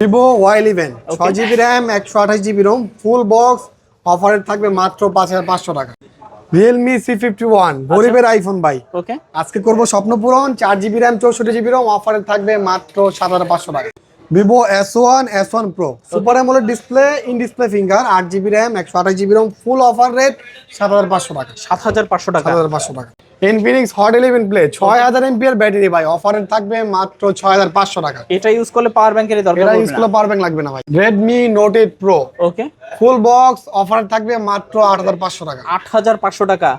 Vivo Y eleven. ছয় GB RAM একশো আঠাশ জিবি রোম ফুল বক্স অফারে থাকবে মাত্র পাঁচ হাজার পাঁচশো টাকা। রিয়েলমি সি ফিফটি ওয়ান গরিবের আইফোন ভাই। ওকে আজকে করব স্বপ্ন পূরণ চার জিবি র্যাম চৌষট্টি জিবি রোম অফারে থাকবে মাত্র সাত হাজার পাঁচশো টাকা। Vivo S one S one pro super AMOLED display in display finger আট জিবি র্যাম একশো আঠাশ GB ROM full offer rate সাত হাজার পাঁচশো টাকা। সাত হাজার পাঁচশো টাকা। সাত হাজার পাঁচশো টাকা। ইনফিনিক্স হট ইলেভেন প্লে ছয় হাজার এমপিয়ার ব্যাটারি ভাই অফারে থাকবে মাত্র ছয় হাজার পাঁচশো টাকা। এটা ইউজ করলে পাওয়ার ব্যাংকের দরকার এটা ইউজ করলে পাওয়ার ব্যাংক লাগবে না ভাই। Redmi Note eight Pro okay full box অফারে থাকবে মাত্র আট হাজার পাঁচশো টাকা। আট হাজার পাঁচশো টাকা।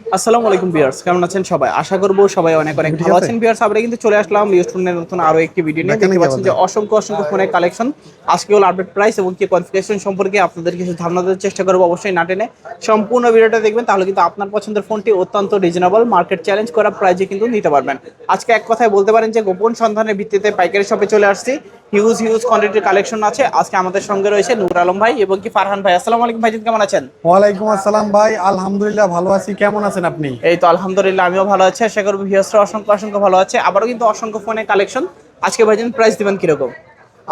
আসসালামু আলাইকুম বিয়ার্স কেমন আছেন সবাই? আশা করব সবাই অনেক অনেক ভালো আছেন। বিয়ার্স আমরা কিন্তু চলে আসলাম লিওস্টোনের নতুন আরও একটি ভিডিও নিয়ে। দেখতে পাচ্ছেন যে অসংখ্য অসংখ্য ফোনের কালেকশন আজকে হল আপডেট প্রাইস এবং কি কনফিগারেশন সম্পর্কে আপনাদের কিছু ধারণা দেওয়ার চেষ্টা করব। অবশ্যই না টেনে সম্পূর্ণ ভিডিওটা দেখবেন তাহলে কিন্তু আপনার পছন্দের ফোনটি অত্যন্ত রিজনেবল মার্কেট চ্যালেঞ্জ করা প্রাইজে কিন্তু নিতে পারবেন। আজকে এক কথায় বলতে পারেন যে গোপন সন্ধানের ভিত্তিতে পাইকারি শপে চলে আসছি। হিউজ হিউজ কোয়ান্টিটির কালেকশন আছে। আজকে আমাদের সঙ্গে রয়েছে নূর আলম ভাই এবং কি ফারহান ভাই। আসসালামু আলাইকুম ভাইজিৎ কেমন আছেন? ওয়ালাইকুম আসসালাম ভাই। আলহামদুলিল্লাহ ভালো আছি। কেমন আছেন আপনি? এই তো আলহামদুলিল্লাহ আমিও ভালো আছি। আশা করব ভিউয়ার্সরা অসংখ্য অসংখ্য ভালো আছে। আবারও কিন্তু অসংখ্য ফোনের কালেকশন। আজকে ভাইজান প্রাইস দিবেন কীরকম?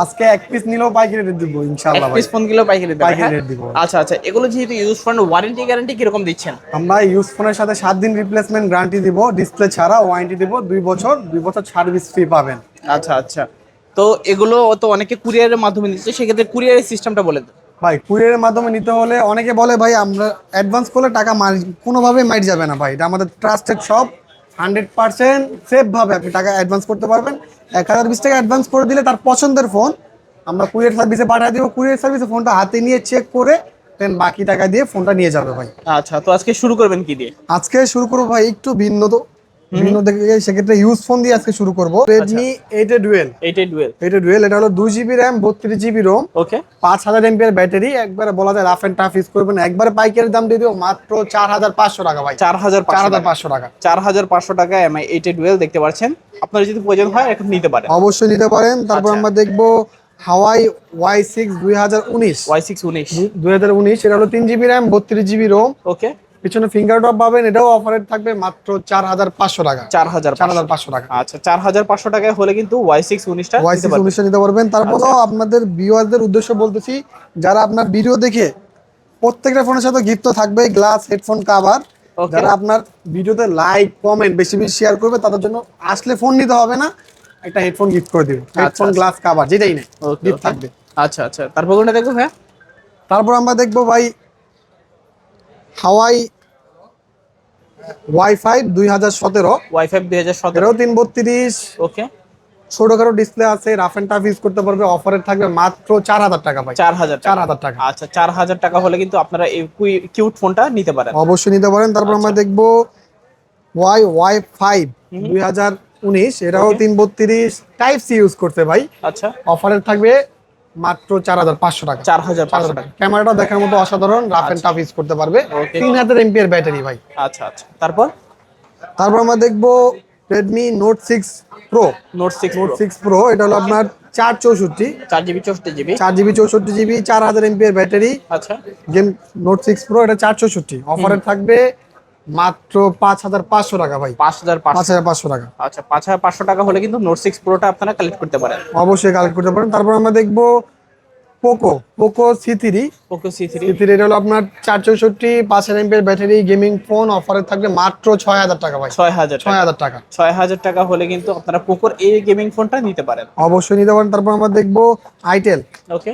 আজকে এক পিস নিলেও পাইকারি রেট দিব ইনশাআল্লাহ ভাই। পিস ফোন কিলো পাইকারি দেবেন পাইকারি হ্যাঁ? rate দিব। আচ্ছা আচ্ছা এগুলো যেহেতু ইউজ ফোন ওয়ারেন্টি গ্যারান্টি কীরকম দিচ্ছেন? আমরা ইউজ ফোনের সাথে সাত দিন রিপ্লেসমেন্ট গ্যারান্টি দিব ডিসপ্লে ছাড়া ওয়ারেন্টি দিব দুই বছর দুই বছর সার্ভিস ফ্রি পাবেন। আচ্ছা আচ্ছা। তো এগুলো তো অনেকে কুরিয়ারের মাধ্যমে দিচ্ছে সেক্ষেত্রে কুরিয়ারের সিস্টেমটা বলে দেন। ভাই কুরিয়ারের মাধ্যমে নিতে হলে অনেকে বলে ভাই আমরা অ্যাডভান্স করলে টাকা মার কোনোভাবেই মাইট যাবে না ভাই। এটা আমাদের ট্রাস্টেড শপ হান্ড্রেড পার্সেন্ট সেফভাবে আপনি টাকা অ্যাডভান্স করতে পারবেন। এক হাজার বিশ টাকা অ্যাডভান্স করে দিলে তার পছন্দের ফোন আমরা কুরিয়ার সার্ভিসে পাঠিয়ে দেবো। কুরিয়ার সার্ভিসে ফোনটা হাতে নিয়ে চেক করে দেন বাকি টাকা দিয়ে ফোনটা নিয়ে যাবে ভাই। আচ্ছা তো আজকে শুরু করবেন কি দিয়ে? আজকে শুরু করব ভাই একটু ভিন্ন তো ভিন্ন থেকে সেক্ষেত্রে ইউজ ফোন দিয়ে আজকে শুরু করব। রেডমি এইট এ ডুয়েল এইটাই ডুয়েল এইট এ ডুয়েল এটা হলো দুই জিবি র্যাম বত্রিশ জিবি রোম ওকে পাঁচ হাজার এমপিআর ব্যাটারি একবারে বলা যায় রাফ এন্ড টাফ ইউজ করবেন। একবারে পাইকারি দাম দিয়ে দিও মাত্র চার হাজার পাঁচশো টাকা ভাই। চার হাজার চার হাজার পাঁচশো পাঁচশো টাকা। চার হাজার পাঁচশো টাকা এমআই এইটে ডুয়েল দেখতে পাচ্ছেন। আপনার যদি প্রয়োজন হয় এখন নিতে পারেন। অবশ্যই নিতে পারেন। তারপর আচ্ছা। আমরা দেখব হাওয়াই ওয়াই সিক্স দুই হাজার উনিশ। ওয়াই সিক্স উনিশ। দুই হাজার উনিশ এটা হলো তিন জিবি র্যাম বত্রিশ জিবি রোম ওকে পিছনে ফিঙ্গার ড্রপ পাবেন এটাও অফারে থাকবে মাত্র চার হাজার পাঁচশো টাকা। চার হাজার চার হাজার পাঁচশো টাকা। আচ্ছা চার হাজার পাঁচশো টাকায় হলে কিন্তু ওয়াই সিক্স উনিশটা ওয়াই সিক্স পারবেন। উনিশটা নিতে পারবেন। তারপরেও আপনাদের ভিউয়ারদের উদ্দেশ্য বলতেছি যারা আপনার ভিডিও দেখে প্রত্যেকটা ফোনের সাথে গিফট তো থাকবে গ্লাস হেডফোন কাভার. যারা আপনার ভিডিওতে লাইক কমেন্ট বেশি বেশি শেয়ার করবে তাদের জন্য আসলে ফোন নিতে হবে না একটা হেডফোন গিফট করে দিব হেডফোন আচ্ছা। গ্লাস কাভার যেটাই নেই গিফট থাকবে। আচ্ছা আচ্ছা। তারপর কোনটা দেখব হ্যাঁ তারপর আমরা দেখব ভাই হাওয়াই ওয়াইফাই দুই হাজার সতেরো। ওয়াইফাই দুই হাজার সতেরো। তিন বত্রিশ। ওকে ছোটখাটো ডিসপ্লে আছে রাফ এন্ড টাফ ইউজ করতে পারবে অফারে থাকবে মাত্র চার হাজার টাকা ভাই। চার হাজার চার হাজার টাকা। আচ্ছা চার হাজার টাকা হলে কিন্তু আপনারা এই কিউট ফোনটা নিতে পারেন। অবশ্যই নিতে পারেন। তারপর আমরা। দেখব ওয়াই ওয়াই ফাইভ দুই হাজার উনিশ। এটাও তিন বত্রিশ। টাইপ সি ইউজ করতে ভাই। আচ্ছা। অফারে থাকবে মাত্র চার হাজার পাঁচশো টাকা। চার হাজার পাঁচশো টাকা। ক্যামেরাটা দেখার মতো অসাধারণ রাফ এন্ড টাফ ইউজ করতে পারবে। তিন হাজার এমপিআর ব্যাটারি ভাই। আচ্ছা আচ্ছা। তারপর? তারপর আমরা দেখব Redmi Note six Pro Note six Note six Pro এটা হলো আপনার চার চৌষট্টি। চার জিবি চৌষট্টি জিবি চার জিবি চৌষট্টি জিবি চার হাজার এমপিআর ব্যাটারি। আচ্ছা। গেম নোট সিক্স প্রো এটা চার চৌষট্টি। অফারে থাকবে মাত্র পাঁচ হাজার পাঁচশো টাকা ভাই। পাঁচ হাজার পাঁচ হাজার পাঁচশো টাকা। আচ্ছা পাঁচ হাজার পাঁচশো টাকা হলে কিন্তু নোট সিক্স প্রোটা আপনারা কালেক্ট করতে পারেন। অবশ্যই কালেক্ট করতে পারেন। তারপর আমরা দেখব Poco Poco C three okay C three C three এটা হলো আপনার চার চৌষট্টি পাঁচ হাজার এমপিআর ব্যাটারি গেমিং ফোন অফারে থাকবে মাত্র ছয় হাজার টাকা ভাই। ছয় হাজার ছয় হাজার টাকা। ছয় হাজার টাকা হলে কিন্তু আপনারা পোকোর এই গেমিং ফোনটা নিতে পারেন। অবশ্যই নিতে পারেন। তারপর আমরা দেখব itel okay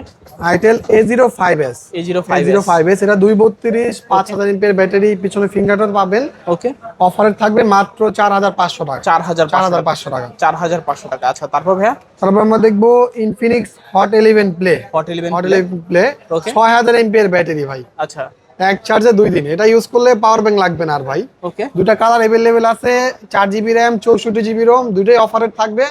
itel A zero five S A zero five zero five S এটা দুই বত্রিশ পাঁচ হাজার এমপিআর ব্যাটারি পিছনে ফিঙ্গারটা পাবেন। ওকে অফারে থাকবে মাত্র চার হাজার পাঁচশো টাকা। চার হাজার চার হাজার পাঁচশো টাকা। চার হাজার পাঁচশো টাকা। আচ্ছা তারপর ভাইয়া? তারপর আমরা দেখব Infinix Hot eleven Play Hot eleven Play ছয় হাজার এমপিআর ব্যাটারি ভাই। আচ্ছা। এক চার্জে দুই দিন। এটা ইউজ করলে পাওয়ার ব্যাংক লাগবে না আর ভাই। ওকে দুটা কালার অ্যাভেলেবেল আছে চার জিবি র্যাম চৌষট্টি জিবি রোম দুটোই অফারে থাকবে।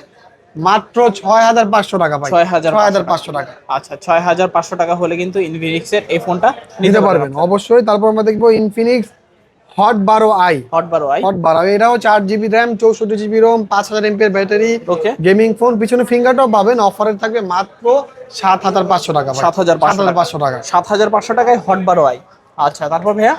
মাত্র ছয় হাজার পাঁচশো টাকা ভাই। 6,500 ছয় হাজার পাঁচশো টাকা। আচ্ছা ছয় হাজার পাঁচশো টাকা হলে কিন্তু ইনফিনিক্সের এই ফোনটা নিতে পারবেন। অবশ্যই তারপর আমরা দেখব ইনফিনিক্স হট বারো আই হট বারো আই হট বারো এটাও চার জিবি র্যাম চৌষট্টি জিবি রোম পাঁচ হাজার এমপির ব্যাটারি ওকে গেমিং ফোন পিছনে ফিঙ্গারটাও পাবেন অফারে থাকবে মাত্র সাত হাজার পাঁচশো টাকা ভাই। 7,500 সাত হাজার পাঁচশো টাকা। সাত হাজার পাঁচশো টাকায় হট বারো আই আচ্ছা তারপর ভাইয়া?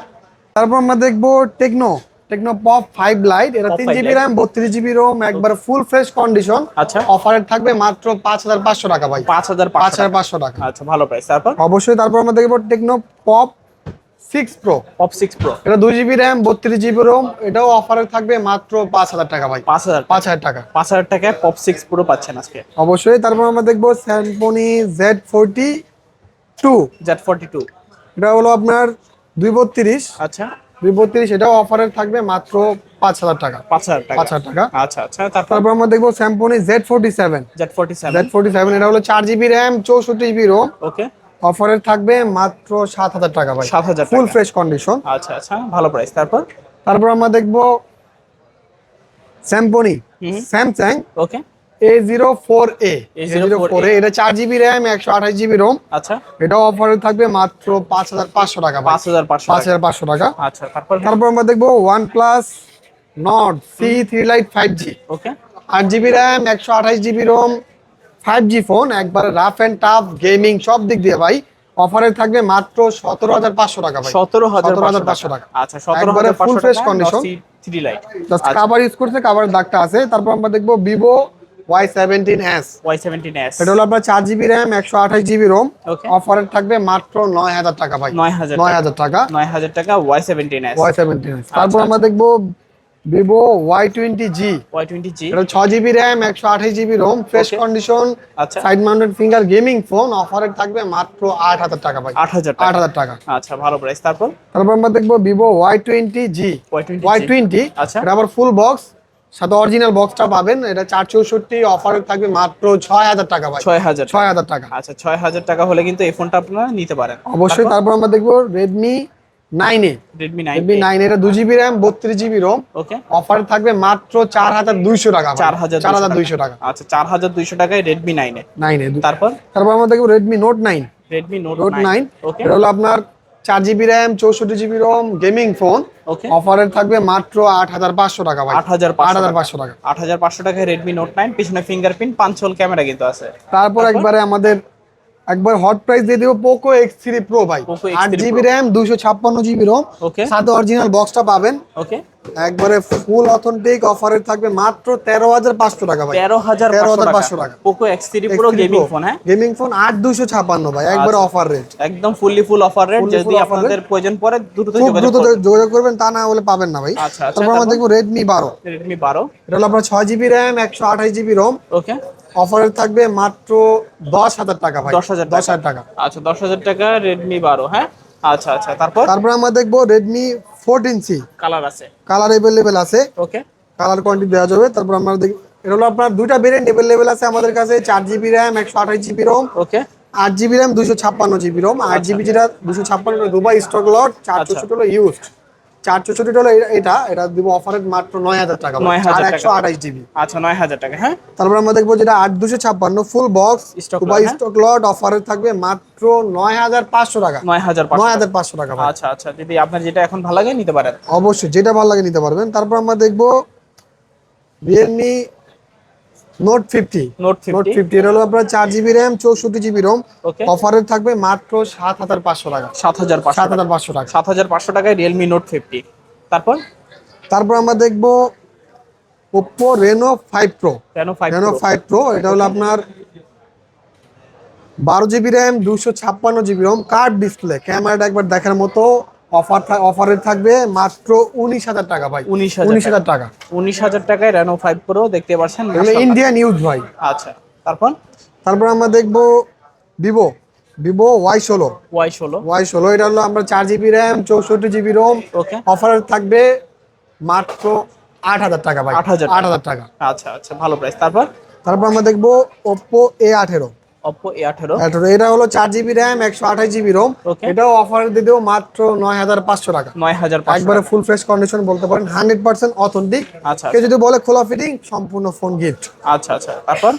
তারপর আমরা দেখব Tecno Tecno Pop five Lite এটা তিন জিবি র্যাম বত্রিশ জিবি রোম একবার ফুল ফ্রেশ কন্ডিশন আচ্ছা। অফারে থাকবে মাত্র পাঁচ হাজার পাঁচশো টাকা ভাই। পাঁচ হাজার পাঁচ পাঁচ হাজার পাঁচশো টাকা। আচ্ছা ভালো প্রাইস তারপর? অবশ্যই তারপর আমরা দেখব Tecno Pop six Pro Pop six Pro এটা দুই জিবি র্যাম বত্রিশ জিবি রোম এটাও অফারে থাকবে মাত্র পাঁচ হাজার টাকা ভাই। পাঁচ হাজার পাঁচ হাজার টাকা। পাঁচ হাজার টাকায় পপ সিক্স প্রো পাচ্ছেন আজকে। অবশ্যই তারপর আমরা দেখব Symphony Z forty two Z forty two এটা হলো আপনার দুই বত্রিশ। আচ্ছা। দুই বত্রিশ এটাও অফারে থাকবে মাত্র পাঁচ হাজার টাকা। পাঁচ হাজার টাকা। পাঁচ হাজার টাকা। আচ্ছা আচ্ছা তারপর? তারপর আমরা দেখব Symphony Z forty seven Z forty seven Z forty seven এটা হলো চার জিবি র্যাম চৌষট্টি জিবি রোম ওকে অফারে থাকবে মাত্র সাত হাজার টাকা ভাই। 7,000 ফুল ফ্রেশ কন্ডিশন আচ্ছা আচ্ছা ভালো প্রাইস তারপর? তারপর আমরা দেখব Symphony Samsung okay A zero four A A04A four A এটা চার জিবি র্যাম একশো আঠাশ জিবি রোম আচ্ছা। এটাও অফারে থাকবে মাত্র পাঁচ হাজার পাঁচশো টাকা পাঁচ হাজার পাঁচশো পাঁচ হাজার পাঁচশো টাকা। আচ্ছা তারপর? তারপর আমরা দেখব OnePlus Nord C three Lite five G okay আট জিবি র্যাম একশো আঠাশ GB ROM five G phone একবার রাফ অ্যান্ড টাফ গেমিং সব দিক দিয়ে ভাই অফারে থাকবে মাত্র সতেরো হাজার পাঁচশো টাকা ভাই। সতেরো হাজার 17,500 টাকা। আচ্ছা একবারে full পাঁচশো টাকা থ্রি লাইট কাভার ইউজ করছে কাভারের দাগটা আছে। তারপর আমরা দেখব Vivo Y seventeen S Y seventeen S এটা হলো আপনার চার জিবি র্যাম একশো আঠাশ জিবি রোম Okay. অফারে থাকবে মাত্র নয় হাজার টাকা ভাই। নয় হাজার নয় হাজার টাকা। নয় হাজার টাকা Y seventeen S Y seventeen S তারপর আমরা দেখব Vivo Y twenty G Y twenty G এটা ছয় জিবি র্যাম একশো আঠাশ GB ROM fresh. Condition side mounted finger gaming phone অফারে থাকবে মাত্র আট হাজার টাকা ভাই। আট হাজার আট হাজার টাকা। আচ্ছা ভালো প্রাইস তারপর? তারপর আমরা দেখব Vivo Y twenty G Y twenty Y twenty আচ্ছা। এটা আবার ফুল বক্স সাথে অরিজিনাল বক্সটা পাবেন। এটা চার চৌষট্টি অফারে থাকবে মাত্র ছয় হাজার টাকা ভাই। ছয় হাজার ছয় হাজার টাকা। আচ্ছা ছয় হাজার টাকা হলে কিন্তু এই ফোনটা আপনারা নিতে পারেন। অবশ্যই তারপর? আমরা দেখব Redmi nine Redmi nine Redmi nine এটা দু জিবি র্যাম বত্রিশ জিবি রোম ওকে অফার থাকবে মাত্র চার হাজার দুইশো টাকা চার হাজার চার হাজার দুইশো টাকা। আচ্ছা চার হাজার দুইশো টাকায় রেডমি নাইনে নাইন এ। তারপর? তারপর আমরা দেখব Redmi Note nine Redmi Note nine এটা হলো আপনার চার জিবি র্যাম চৌষট্টি GB ROM gaming phone okay অফারে থাকবে মাত্র আট হাজার পাঁচশো টাকা আট হাজার আট হাজার পাঁচশো টাকা। আট হাজার পাঁচশো টাকায় রেডমি নোট নাইন পিছনে ফিঙ্গারপ্রিন্ট পাঁচ ক্যামেরা কিন্তু আছে। তারপর? একবারে আমাদের একবার হট প্রাইস দিয়ে দিব পোকো এক্স থ্রি প্রো ভাই। আট জিবি র্যাম দুইশো ছাপ্পান্ন জিবি রোম সাথে অরিজিনাল বক্সটা পাবেন। ওকে একবারে ফুল অথেন্টিক অফারে থাকবে মাত্র তেরো হাজার পাঁচশো টাকা ভাই। তেরো হাজার তেরো হাজার পাঁচশো টাকা। Poco X three Pro gaming phone হ্যাঁ? গেমিং ফোন আট দুইশো ছাপ্পান্ন ভাই একবারে। অফার রেট একদম ফুললি ফুল অফার রেট যদি আপনাদের প্রয়োজন পড়ে দ্রুত দ্রুত যোগাযোগ করবেন তা না হলে পাবেন না ভাই। আচ্ছা, আচ্ছা, তারপর আমরা? দেখব রেডমি বারো। রেডমি বারো। এটা হলো আপনার ছয় জিবি র্যাম একশো আঠাশ জিবি রোম ওকে অফারে থাকবে মাত্র দশ হাজার টাকা ভাই। দশ হাজার দশ হাজার টাকা। আচ্ছা দশ হাজার টাকা রেডমি বারো হ্যাঁ? আচ্ছা আচ্ছা তারপর? তারপর আমরা দেখব রেডমি ফোরটিন সি কালার আছে। কালার এভেলেবেল আছে। ওকে কালার কোয়ান্টিটি দেওয়া যাবে। তারপর আমরা দেখি এটা হলো আপনার দুইটা ভেরিয়েন্ট এভেলেবেল আছে আমাদের কাছে। চার জিবি র্যাম একশো আঠাশ জিবি রোম ওকে আট জিবি র্যাম দুশো ছাপ্পান্ন জিবি রোম আট জিবি যেটা দুশো ছাপ্পান্ন দুবাই স্টক লট চার আচ্ছা। চৌষট্টি হলো ইউজড চার চৌষট্টি হলো এটা এটা দিব অফারের মাত্র নয় হাজার টাকা নয় হাজার একশো আঠাশ জিবি। আচ্ছা নয় হাজার টাকা হ্যাঁ? তারপর আমরা দেখব যেটা আট দুশো ছাপ্পান্ন ফুল বক্স স্টক বা? স্টক লট অফারে থাকবে মাত্র নয় হাজার পাঁচশো টাকা। নয় হাজার নয় হাজার পাঁচশো টাকা আচ্ছা আচ্ছা যদি আপনার যেটা এখন ভালো লাগে নিতে পারেন? অবশ্যই যেটা ভালো লাগে নিতে পারবেন। তারপর আমরা দেখব Realme Note fifty Note Note fifty fifty এটা হলো আপনার চার জিবি র্যাম চৌষট্টি জিবি রোম অফারে থাকবে মাত্র সাত হাজার পাঁচশো টাকা। সাত হাজার সাত হাজার পাঁচশো টাকা। সাত হাজার পাঁচশো টাকায় রিয়েলমি নোট ফিফটি তারপর? তারপর আমরা দেখব Reno five Pro Reno five Pro এটা হলো আপনার বারো জিবি র্যাম দুশো ছাপ্পান্ন জিবি রোম কার্ড ডিসপ্লে ক্যামেরাটা একবার দেখার মতো। অফার অফারে থাকবে মাত্র উনিশ হাজার টাকা ভাই। উনিশ হাজার উনিশ হাজার টাকা। উনিশ হাজার টাকায় রেনো ফাইভ প্রো দেখতে পাচ্ছেন ইন্ডিয়ান ইউজ ভাই। আচ্ছা তারপর? তারপর আমরা দেখব ভিভো ভিভো ওয়াই ষোলো। ওয়াই ষোলো। ওয়াই ষোলো এটা হলো আমরা চার জিবি র্যাম চৌষট্টি জিবি রোম ওকে অফার থাকবে মাত্র আট হাজার টাকা ভাই। 8,000 আট হাজার টাকা। আচ্ছা আচ্ছা ভালো প্রাইস তারপর? তারপর আমরা দেখব ওপ্পো এ আঠেরো। এ আঠেরো। আঠেরো এটা হলো চার জিবি র্যাম একশো আঠাশ জিবি রোম এটাও অফার দিয়ে দেবো মাত্র নয় হাজার পাঁচশো টাকা। নয় হাজার পাঁচশো একবারে ফুল ফ্রেশ কন্ডিশন বলতে পারেন হান্ড্রেড পার্সেন্ট অথেন্টিক আচ্ছা। কেউ যদি বলে খোলা ফিটিং সম্পূর্ণ ফোন গিফট আচ্ছা আচ্ছা। তারপর?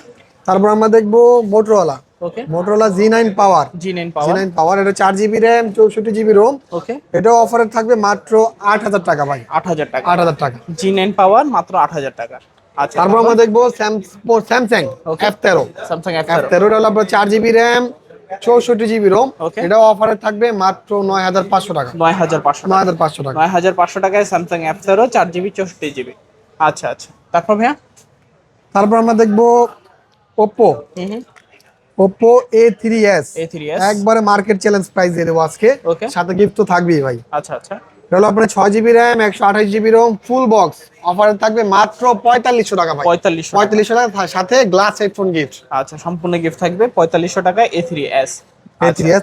তারপর আমরা দেখব Motorola okay Motorola G nine power G nine G power nine power এটা চার জিবি র্যাম চৌষট্টি জিবি রোম ওকে এটাও অফারে থাকবে মাত্র আট হাজার টাকা ভাই। আট হাজার টাকা। আট হাজার টাকা। জি নাইন পাওয়ার মাত্র আট হাজার টাকা। আচ্ছা তারপর আমরা দেখব স্যামসাং এফ তেরো স্যামসাং এফ এফ তেরোটা হলো আপনার চার জিবি র্যাম চৌষট্টি জিবি রোম. এটাও অফারে থাকবে মাত্র নয় হাজার পাঁচশো টাকা। নয় হাজার পাঁচশো নয় হাজার পাঁচশো টাকা। নয় হাজার পাঁচশো টাকায় স্যামসাং অ্যাপ তেরো চার জিবি চৌষট্টি জিবি আচ্ছা আচ্ছা। তারপর ভাইয়া? তারপর আমরা দেখব হুম Oppo A three S A3s একবারে মার্কেট চ্যালেঞ্জ প্রাইস দিয়ে দেবো আজকে. সাথে গিফট তো থাকবেই ভাই। আচ্ছা আচ্ছা। এটা হলো আপনার ছয় জিবি র্যাম একশো আঠাশ জিবি রোম ফুল বক্স অফারে থাকবে মাত্র পঁয়তাল্লিশশো টাকা ভাই। পঁয়তাল্লিশশো পঁয়তাল্লিশশো টাকা সাথে গ্লাস হেডফোন গিফট আচ্ছা সম্পূর্ণ গিফট থাকবে পঁয়তাল্লিশশো টাকায় এ থ্রি এস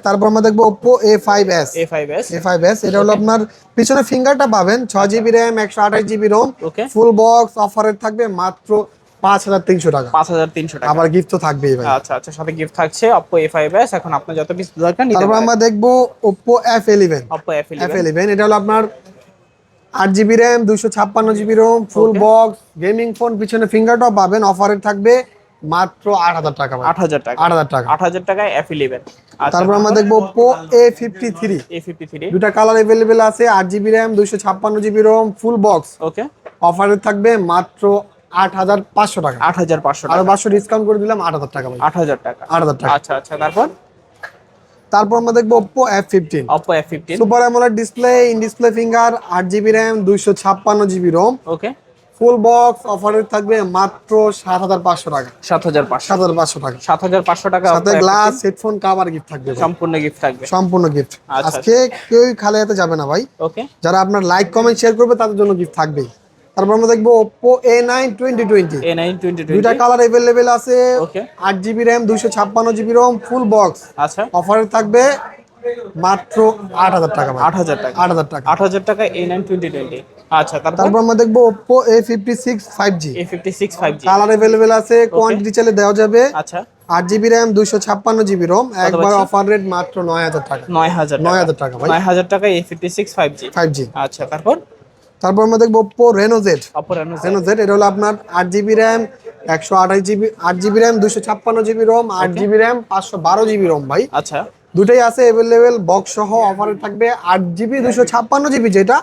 তারপর আমরা দেখব Oppo A five S A five S A five S এটা হলো আপনার পিছনে ফিঙ্গারটা পাবেন ছয় জিবি র্যাম একশো আঠাশ জিবি রোম ফুল বক্স অফারের থাকবে মাত্র পাঁচ হাজার তিনশো টাকা। পাঁচ হাজার তিনশো টাকা। আবার গিফট তো থাকবেই ভাই। আচ্ছা আচ্ছা সাথে গিফট থাকছে অপো এ ফাইভ এস এখন আপনার যত পিস দরকার তারপর আমরা দেখব Oppo F eleven Oppo F eleven এটা হলো আপনার আট জিবি র্যাম দুশো ছাপ্পান্ন GB ROM full box gaming phone পিছনে ফিঙ্গার টপ পাবেন অফারে থাকবে মাত্র আট হাজার টাকা আট হাজার টাকা। আট হাজার টাকা। আট হাজার টাকায় এফ ইলেভেন আচ্ছা তারপর আমরা দেখব Oppo A fifty three A fifty three দুটা কালার অ্যাভেলেবেল আছে আট জিবি র্যাম দুশো ছাপ্পান্ন GB ROM full box okay অফারে থাকবে মাত্র আট হাজার পাঁচশো টাকা। আট হাজার পাঁচশো আরও পাঁচশো ডিসকাউন্ট করে দিলাম আট হাজার টাকা আট হাজার টাকা। আট হাজার টাকা। আচ্ছা আচ্ছা তারপর? তারপর আমরা দেখব fifteen Oppo F fifteen super AMOLED display in display finger GB GB okay full box অফারে থাকবে মাত্র সাত হাজার পাঁচশো টাকা। সাত হাজার পাঁচশো। সাত হাজার পাঁচশো টাকা। সাত হাজার পাঁচশো টাকা সাথে গ্লাস হেডফোন কাভার গিফট থাকবে সম্পূর্ণ গিফট থাকবে। সম্পূর্ণ গিফট। আজকে কেউই খালি হাতে যাবে না ভাই। ওকে যারা আপনার লাইক কমেন্ট শেয়ার করবে তাদের জন্য গিফট থাকবেই। তারপর আমরা দেখব এ নাইন টোয়েন্টি দুইটা টোয়েন্টি কালার অ্যাভেলেবেল আছে। Okay. আট জিবি র্যাম দুইশো ছাপ্পান্ন জিবি রোম ফুল বক্স আচ্ছা। অফারে থাকবে মাত্র আট হাজার টাকা ভাই। আট হাজার টাকা। আট হাজার টাকা। আট হাজার টাকা এ নাইন টোয়েন্টি টোয়েন্টি আচ্ছা তারপর? আমরা দেখব Oppo A fifty six five G A fifty six five G colour available আছে কোয়ান্টিটি চাইলে দেওয়া যাবে। আচ্ছা। আট জিবি র্যাম দুইশো ছাপ্পান্ন জিবি রোম একবার? অফার রেট মাত্র নয় হাজার টাকা। নয় হাজার নয় হাজার টাকা নয় হাজার টাকা A fifty six five G five G আচ্ছা তারপর? তারপর আমরা দেখব Oppo Reno Z Reno Z এটা হলো আপনার আট জিবি র্যাম একশো আঠাশ জিবি আট জিবি র্যাম দুশো ছাপ্পান্ন জিবি রোম আট জিবি র্যাম পাঁচশো বারো জিবি রোম ভাই। আচ্ছা। দুটাই আছে অ্যাভেলেবেল বক্স সহ অফারে থাকবে আট জিবি দুশো ছাপ্পান্ন জিবি যেটা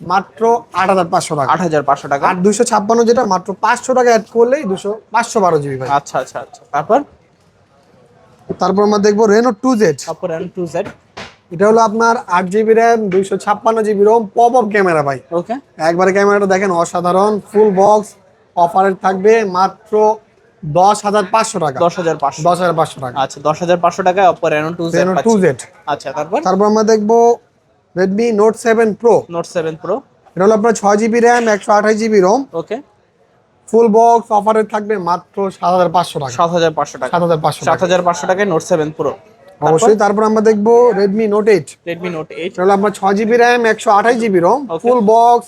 মাত্র আট হাজার পাঁচশো টাকা। আট হাজার পাঁচশো টাকা। আর দুশো ছাপ্পান্ন যেটা মাত্র পাঁচশো টাকা অ্যাড করলেই দুশো পাঁচশো বারো জিবি ভাই। আচ্ছা আচ্ছা আচ্ছা। তারপর? তারপর আমরা দেখব Reno two Z Oppo N two Z এটা হলো আপনার আট জিবি র্যাম দুইশো ছাপ্পান্ন GB ROM pop up camera ভাই। ওকে একবারে ক্যামেরাটা দেখেন অসাধারণ ফুল বক্স অফারের থাকবে মাত্র দশ হাজার পাঁচশো টাকা। দশ হাজার পাঁচশো। দশ হাজার পাঁচশো টাকা। আচ্ছা দশ হাজার পাঁচশো টাকায় Oppo N two Reno two Z আচ্ছা তারপর? তারপর আমরা দেখব Redmi Note seven Pro Note seven Pro এটা হলো আপনার ছয় জিবি র্যাম একশো আঠাশ GB ROM okay full box অফারে থাকবে মাত্র সাত হাজার পাঁচশো টাকা। সাত হাজার পাঁচশো টাকা। সাত হাজার পাঁচশো সাত হাজার পাঁচশো টাকায় নোট সেভেন প্রো অবশ্যই তারপর আমরা দেখব Redmi Note eight Redmi Note eight এটা হলো আপনার ছয় জিবি র্যাম একশো আঠাশ জিবি রোম ফুল বক্স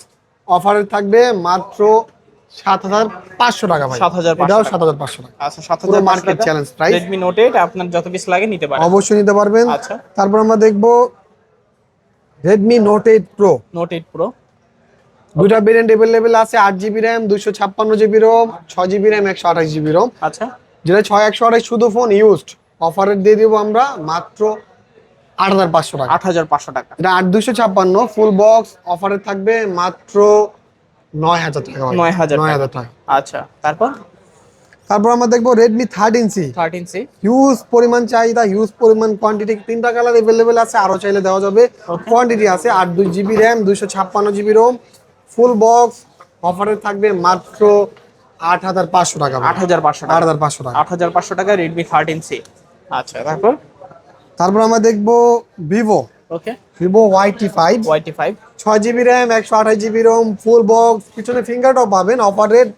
অফারে থাকবে মাত্র সাত হাজার পাঁচশো টাকা ভাই। 7,500 এটাও সাত হাজার পাঁচশো টাকা। আচ্ছা সাত হাজার market challenge price। Redmi Note eight আপনার যত পিস লাগে নিতে পারেন। অবশ্যই নিতে পারবেন। আচ্ছা। তারপর আমরা দেখব Redmi Note eight Pro Note eight Pro দুটা ভেরিয়েন্ট অ্যাভেলেবেল আছে আট জিবি র্যাম দুশো ছাপ্পান্ন জিবি রোম ছয় জিবি র্যাম একশো আঠাশ জিবি রোম আচ্ছা। যেটা ছয় একশো আঠাশ শুধু ফোন ইউজড অফারে দিয়ে দিব আমরা মাত্র আট হাজার পাঁচশো টাকা। আট হাজার পাঁচশো টাকা। এটা আট দুশো ছাপ্পান্ন ফুল বক্স অফারে থাকবে মাত্র নয় হাজার টাকা নয় হাজার নয় হাজার টাকা। আচ্ছা তারপর? তারপর আমরা দেখব Redmi thirteen C thirteen C huge পরিমাণ চাহিদা হিউজ পরিমাণ কোয়ান্টিটি তিনটা কালার এভেলেবেল আছে আরও চাইলে দেওয়া যাবে। কোয়ান্টিটি আছে আট দুই জিবি র্যাম দুইশো ছাপ্পান্ন জিবি রোম ফুল বক্স অফারে থাকবে মাত্র আট হাজার পাঁচশো টাকা আট হাজার পাঁচশো আট টাকা হাজার পাঁচশো টাকা। আট হাজার পাঁচশো টাকা রেডমি থার্টিন সি আচ্ছা তারপর? তারপর আমরা দেখব Vivo okay Vivo Y T five Y T five ছয় জিবি র্যাম একশো আঠাশ জিবি রোম ফুল বক্স পিছনে ফিঙ্গারটাও পাবেন অফার রেট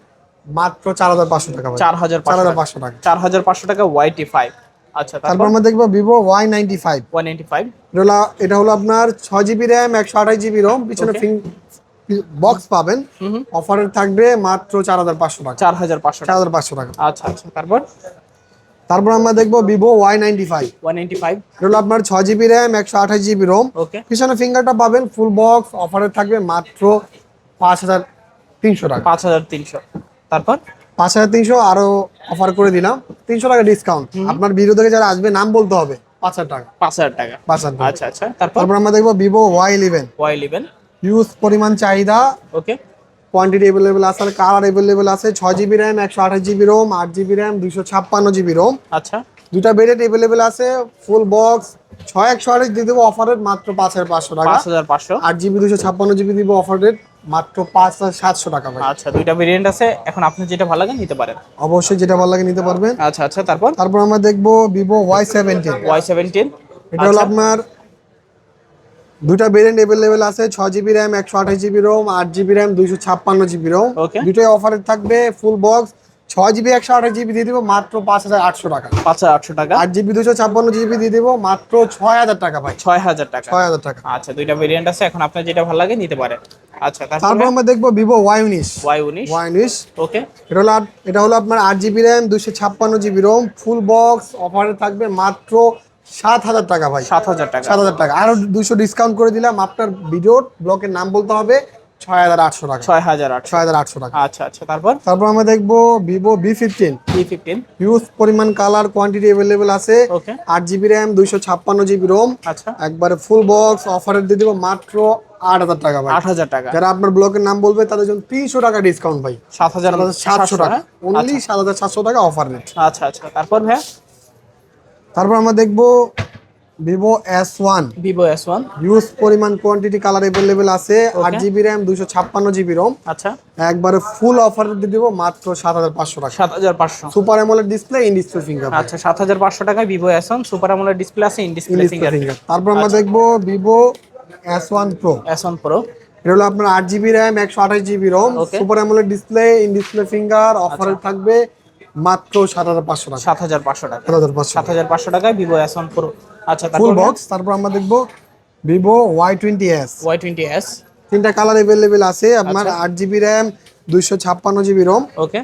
মাত্র চার হাজার পাঁচশো টাকা চার হাজার চার হাজার পাঁচশো টাকা। চার হাজার পাঁচশো টাকা ওয়াইটি ফাইভ আচ্ছা তারপর? আমরা দেখব Vivo Y ninety five one eighty five এটা হলো এটা হলো আপনার ছয় জিবি র্যাম একশো আঠাশ জিবি রোম পিছনে Okay. বক্স পাবেন। অফারে থাকবে মাত্র চার হাজার পাঁচশো টাকা। চার হাজার পাঁচশো চার টাকা। হাজার পাঁচশো টাকা। আচ্ছা আচ্ছা তারপর? তারপর আমরা দেখব Vivo Y ninety five one eighty five হলো আপনার ছয় জিবি র্যাম একশো আঠাশ জিবি রোম পিছনে ফিঙ্গারটা পাবেন ফুল বক্স অফারে থাকবে মাত্র পাঁচ হাজার তিনশো টাকা। পাঁচ হাজার তিনশো। তারপর? পাঁচ হাজার তিনশো আরও অফার করে দিলাম। তিনশো টাকা ডিসকাউন্ট আপনার ভিডিও থেকে যারা আসবে নাম বলতে হবে পাঁচ হাজার টাকা। পাঁচ হাজার টাকা। পাঁচ হাজার। আচ্ছা আচ্ছা। তারপর? আমরা দেখব Vivo Y eleven Y eleven huge পরিমাণ চাহিদা। ওকে কোয়ান্টিটি অ্যাভেলেবেল আছে কালার অ্যাভেলেবেল আছে ছয় জিবি র্যাম একশো আঠাশ জিবি রোম আট জিবি র্যাম দুশো ছাপ্পান্ন জিবি রোম আচ্ছা। দুটা ভেরিয়েন্ট অ্যাভেলেবেল আছে ফুল বক্স ছয় একশো আঠাশ দিয়ে দেবো অফারের মাত্র পাঁচ হাজার পাঁচশো টাকা। পাঁচ হাজার পাঁচশো। আট জিবি দুশো ছাপ্পান্ন জিবি দিব অফার রেট মাত্র পাঁচ হাজার সাতশো টাকা ভাই। আচ্ছা দুইটা ভেরিয়েন্ট আছে এখন আপনি যেটা ভালো লাগে নিতে পারেন। অবশ্যই যেটা ভালো লাগে নিতে পারবেন। আচ্ছা আচ্ছা তারপর? তারপর আমরা দেখব Vivo Y seventeen Y seventeen এটা হলো আপনার দুটা ভেরিয়েন্ট অ্যাভেলেবেল আছে ছয় জিবি র্যাম একশো আঠাশ জিবি রোম আট জিবি র্যাম দুইশো ছাপ্পান্ন জিবি রোম. দুটোই অফারে থাকবে ফুল বক্স ছয় জিবি একশো আঠাশ জিবি দিয়ে দিব মাত্র পাঁচ হাজার আটশো টাকা। পাঁচ হাজার আটশো টাকা। আট জিবি দুশো ছাপ্পান্ন জিবি দিয়ে দিব মাত্র ছয় হাজার টাকা ভাই। ছয় হাজার টাকা। ছয় হাজার টাকা। আচ্ছা দুইটা ভেরিয়েন্ট আছে এখন আপনার যেটা ভালো লাগে নিতে পারেন। আচ্ছা তারপর? তারপর আমরা দেখব ভিভো ওয়াই উনিশ ওয়াই উনিশ ওয়াই উনিশ ওকে এটা হলো এটা হলো আপনার আট জিবি র্যাম দুশো ছাপ্পান্ন জিবি রোম ফুল বক্স অফারে থাকবে মাত্র সাত হাজার টাকা ভাই। সাত হাজার টাকা। সাত হাজার টাকা। আরও দুশো ডিসকাউন্ট করে দিলাম। আপনার ভিডিওর ব্লকের নাম বলতে হবে ছয় হাজার আটশো টাকা। ছয় হাজার ছয় হাজার আটশো টাকা। আচ্ছা আচ্ছা। তারপর? তারপর আমরা দেখব Vivo V fifteen T fifteen huge পরিমাণ কালার কোয়ান্টিটি অ্যাভেলেবেল আছে। আট জিবি র্যাম দুইশো ছাপ্পান্ন জিবি রোম আচ্ছা। একবারে ফুল বক্স অফারের দিয়ে দিব মাত্র আট হাজার টাকা ভাই। আট হাজার টাকা। যারা আপনার ব্লকের নাম বলবে তাদের জন্য তিনশো টাকা ডিসকাউন্ট ভাই। সাত হাজার সাতশো টাকা? অনলি সাত হাজার সাতশো টাকা অফার রেট আচ্ছা আচ্ছা। তারপর ভাইয়া? তারপর আমরা দেখব Vivo S one Vivo S one huge পরিমাণ কোয়ান্টিটি কালার অ্যাভেলেবেল আছে আট. জিবি র্যাম দুইশো ছাপ্পান্ন জিবি রোম আচ্ছা। একবারে ফুল অফার দিয়ে দিব মাত্র সাত হাজার পাঁচশো টাকা। সাত হাজার পাঁচশো। Super AMOLED display in display finger আচ্ছা সাত হাজার পাঁচশো টাকায় ভিভো এস ওয়ান সুপার আমলের ডিসপ্লে আছে ইন ডিসপ্লে ফিঙ্গার তারপর। আমরা দেখব Vivo S one pro S one pro এটা হলো আপনার আট জিবি র্যাম একশো আঠাশ GB ROM super AMOLED display in display finger অফারে থাকবে মাত্র সাত হাজার পাঁচশো টাকা। সাত হাজার পাঁচশো টাকা। সাত হাজার পাঁচশো সাত হাজার পাঁচশো টাকায় ভিভো এস ওয়ান প্রো আচ্ছা ফুল বক্স তারপর আমরা দেখব Vivo Y twenty S Y twenty S তিনটা কালার অ্যাভেলেবেল আছে আপনার আচ্ছা। আট জিবি র্যাম দুইশো ছাপ্পান্ন GB ROM okay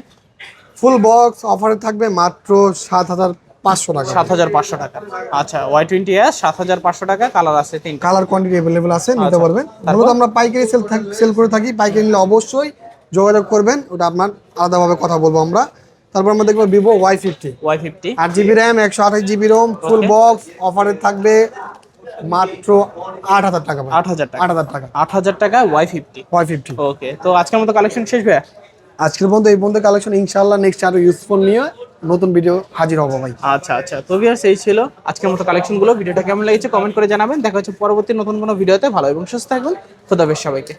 full box অফারে থাকবে মাত্র সাত হাজার পাঁচশো টাকা। সাত হাজার পাঁচশো টাকা। আচ্ছা ওয়াই টোয়েন্টি এস সাত হাজার পাঁচশো টাকা কালার আছে তিনটা। কালার কোয়ান্টিটি অ্যাভেলেবেল আছে নিতে আচ্ছা, পারবেন? মূলত আমরা পাইকারি সেল সেল করে থাকি। পাইকারি নিলে অবশ্যই যোগাযোগ করবেন ওটা আপনার আলাদাভাবে কথা বলব আমরা। তারপর আমরা দেখব Vivo Y fifty Y fifty আট জিবি র্যাম একশো আঠাশ জিবি রোম ফুল বক্স অফারে থাকবে মাত্র আট হাজার টাকা ভাই। আট হাজার টাকা। আট হাজার টাকা। আট হাজার টাকা Y fifty Y fifty okay তো আজকের মতো কালেকশন শেষ ভাইয়া? আজকের পর্যন্ত এই পর্যন্ত কালেকশন ইনশাল্লাহ নেক্সট আরও ইউজফুল নিয়ে নতুন ভিডিও হাজির হব ভাই। আচ্ছা আচ্ছা। তো ভিউয়ার্স এই ছিল আজকের মতো কালেকশনগুলো। ভিডিওটা কেমন লেগেছে কমেন্ট করে জানাবেন। দেখা হচ্ছে পরবর্তী নতুন কোনো ভিডিওতে ভালো এবং সুস্থ থাকবেন খোদাবেশ সবাইকে।